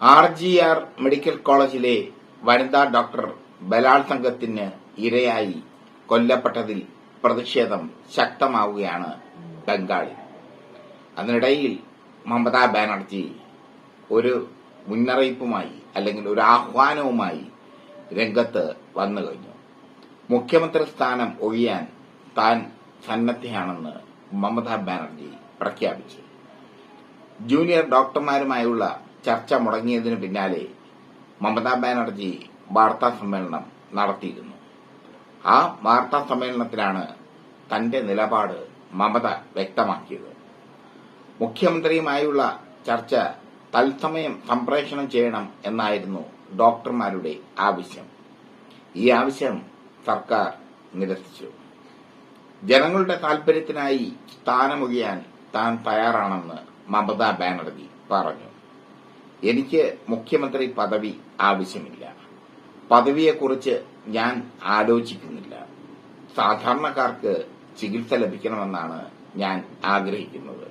R G R medical കോളേജിലെ വനിതാ doctor ബലാത്സംഗത്തിന് ഇരയായി കൊല്ലപ്പെട്ടതിൽ പ്രതിഷേധം ശക്തമാവുകയാണ് ബംഗാളിൽ. അതിനിടയിൽ മമതാ ബാനർജി ഒരു മുന്നറിയിപ്പുമായി അല്ലെങ്കിൽ ഒരു ആഹ്വാനവുമായി രംഗത്ത് വന്നു കഴിഞ്ഞു. മുഖ്യമന്ത്രി സ്ഥാനം ഒഴിയാൻ താൻ സന്നദ്ധയാണെന്ന് മമതാ ബാനർജി പ്രഖ്യാപിച്ചു. ജൂനിയർ ഡോക്ടർമാരുമായുള്ള ചർച്ച മുടങ്ങിയതിനു പിന്നാലെ മമതാ ബാനർജി വാർത്താ സമ്മേളനം നടത്തിയിരുന്നു. ആ വാർത്താ സമ്മേളനത്തിലാണ് തന്റെ നിലപാട് മമത വ്യക്തമാക്കിയത്. മുഖ്യമന്ത്രിയുമായുള്ള ചർച്ച തത്സമയം സംപ്രേഷണം ചെയ്യണം എന്നായിരുന്നു ഡോക്ടർമാരുടെ ആവശ്യം. ഈ ആവശ്യം സർക്കാർ നിരസിച്ചു. ജനങ്ങളുടെ താൽപര്യത്തിനായി സ്ഥാനമൊഴിയാൻ താൻ തയ്യാറാണെന്ന് മമതാ ബാനർജി പറഞ്ഞു. എനിക്ക് മുഖ്യമന്ത്രി പദവി ആവശ്യമില്ല. പദവിയെക്കുറിച്ച് ഞാൻ ആലോചിക്കുന്നില്ല. സാധാരണക്കാർക്ക് ചികിത്സ ലഭിക്കണമെന്നാണ് ഞാൻ ആഗ്രഹിക്കുന്നത്.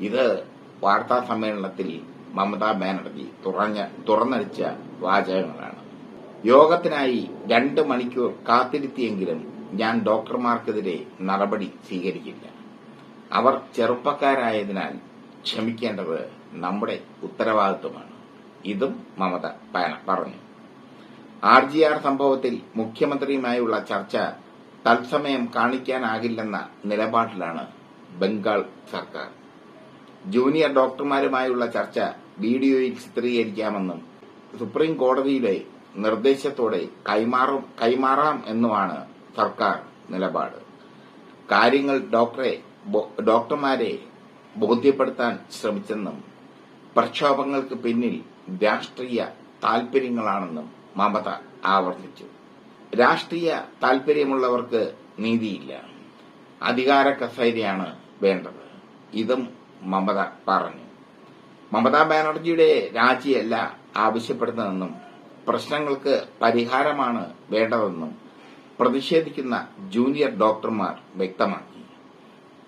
ഇത് വാർത്താ സമ്മേളനത്തിൽ മമതാ ബാനർജി തുറന്നടിച്ച വാചകങ്ങളാണ്. യോഗത്തിനായി രണ്ട് മണിക്കൂർ കാത്തിരുത്തിയെങ്കിലും ഞാൻ ഡോക്ടർമാർക്കെതിരെ നടപടി സ്വീകരിക്കില്ല. അവർ ചെറുപ്പക്കാരായതിനാൽ ക്ഷമിക്കേണ്ടത് നമ്മുടെ ഉത്തരവാദിത്വമാണ്. ഇതും മമത പറഞ്ഞു. ആർ ജി ആർ സംഭവത്തിൽ മുഖ്യമന്ത്രിയുമായുള്ള ചർച്ച തത്സമയം കാണിക്കാനാകില്ലെന്ന നിലപാടിലാണ് ബംഗാൾ സർക്കാർ. ജൂനിയർ ഡോക്ടർമാരുമായുള്ള ചർച്ച വീഡിയോയിൽ ചിത്രീകരിക്കാമെന്നും സുപ്രീം കോടതിയുടെ നിർദ്ദേശത്തോടെ കൈമാറും കൈമാറാം എന്നുമാണ് സർക്കാർ നിലപാട്. കാര്യങ്ങൾ ഡോക്ടറെ ഡോക്ടർമാരെ ബോധ്യപ്പെടുത്താൻ ശ്രമിച്ചെന്നും പ്രക്ഷോഭങ്ങൾക്ക് പിന്നിൽ രാഷ്ട്രീയ താൽപര്യങ്ങളാണെന്നും മമത ആവർത്തിച്ചു. രാഷ്ട്രീയ താൽപര്യമുള്ളവർക്ക് നീതിയില്ല. അധികാര കസേരയാണ് വേണ്ടത്. ഇതും മമത പറഞ്ഞു. മമതാ ബാനർജിയുടെ രാജിയല്ല ആവശ്യപ്പെടുന്നതെന്നും പ്രശ്നങ്ങൾക്ക് പരിഹാരമാണ് വേണ്ടതെന്നും പ്രതിഷേധിക്കുന്ന ജൂനിയർ ഡോക്ടർമാർ വ്യക്തമാക്കി.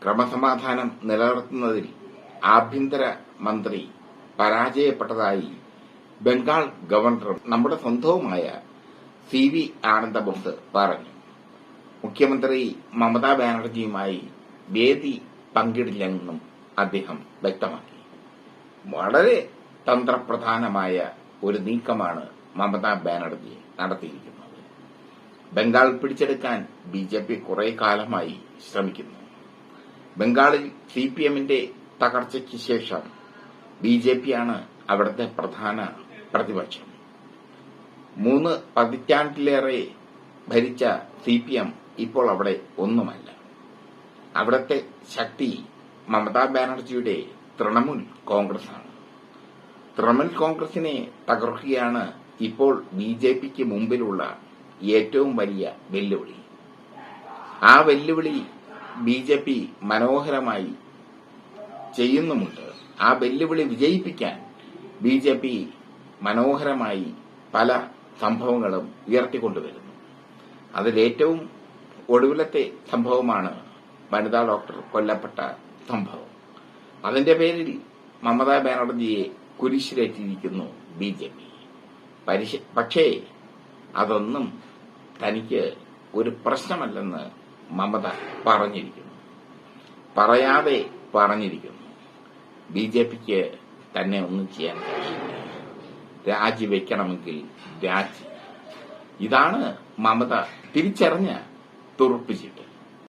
ക്രമസമാധാനം നിലനിർത്തുന്നതിൽ ആഭ്യന്തര മന്ത്രി പരാജയപ്പെട്ടതായി ബംഗാൾ ഗവർണർ നമ്മുടെ സ്വന്തവുമായ സി വി ആനന്ദബോസ് പറഞ്ഞു. മുഖ്യമന്ത്രി മമതാ ബാനർജിയുമായി വേദി പങ്കിടില്ലെന്നും അദ്ദേഹം വ്യക്തമാക്കി. വളരെ തന്ത്രപ്രധാനമായ ഒരു നീക്കമാണ് മമതാ ബാനർജി നടത്തിയിരിക്കുന്നത്. ബംഗാൾ പിടിച്ചെടുക്കാൻ ബി ജെ പി കുറെ കാലമായി ശ്രമിക്കുന്നു. ബംഗാളിൽ സി പി എമ്മിന്റെ തകർച്ചയ്ക്ക് ശേഷം ബി ജെ പിയാണ് അവിടുത്തെ പ്രധാന പ്രതിപക്ഷം. മൂന്ന് പതിറ്റാണ്ടിലേറെ ഭരിച്ച സി പി എം ഇപ്പോൾ അവിടെ ഒന്നുമല്ല. അവിടത്തെ ശക്തി മമതാ ബാനർജിയുടെ തൃണമൂൽ കോൺഗ്രസാണ് തൃണമൂൽ കോൺഗ്രസിനെ തകർക്കുകയാണ് ഇപ്പോൾ ബി ജെ പിക്ക് മുമ്പിലുള്ള ഏറ്റവും വലിയ വെല്ലുവിളി. ആ വെല്ലുവിളി ബി ജെ പി മനോഹരമായി ചെയ്യുന്നുമുണ്ട്. ആ വെല്ലുവിളി വിജയിപ്പിക്കാൻ ബി ജെ പി മനോഹരമായി പല സംഭവങ്ങളും ഉയർത്തിക്കൊണ്ടുവരുന്നു. അതിലേറ്റവും ഒടുവിലത്തെ സംഭവമാണ് വനിതാ ഡോക്ടർ കൊല്ലപ്പെട്ട സംഭവം. അതിന്റെ പേരിൽ മമതാ ബാനർജിയെ കുരിശിലേറ്റിയിരിക്കുന്നു ബി ജെ പി പക്ഷേ അതൊന്നും തനിക്ക് ഒരു പ്രശ്നമല്ലെന്ന് മമത പറഞ്ഞിരിക്കുന്നു. പറയാതെ പറഞ്ഞിരിക്കുന്നു. ബി ജെ പിക്ക് തന്നെ ഒന്നും ചെയ്യാൻ കഴിയില്ല. രാജിവെക്കണമെങ്കിൽ രാജി. ഇതാണ് മമത തിരിച്ചറിഞ്ഞ തുറപ്പിച്ചിട്ട്.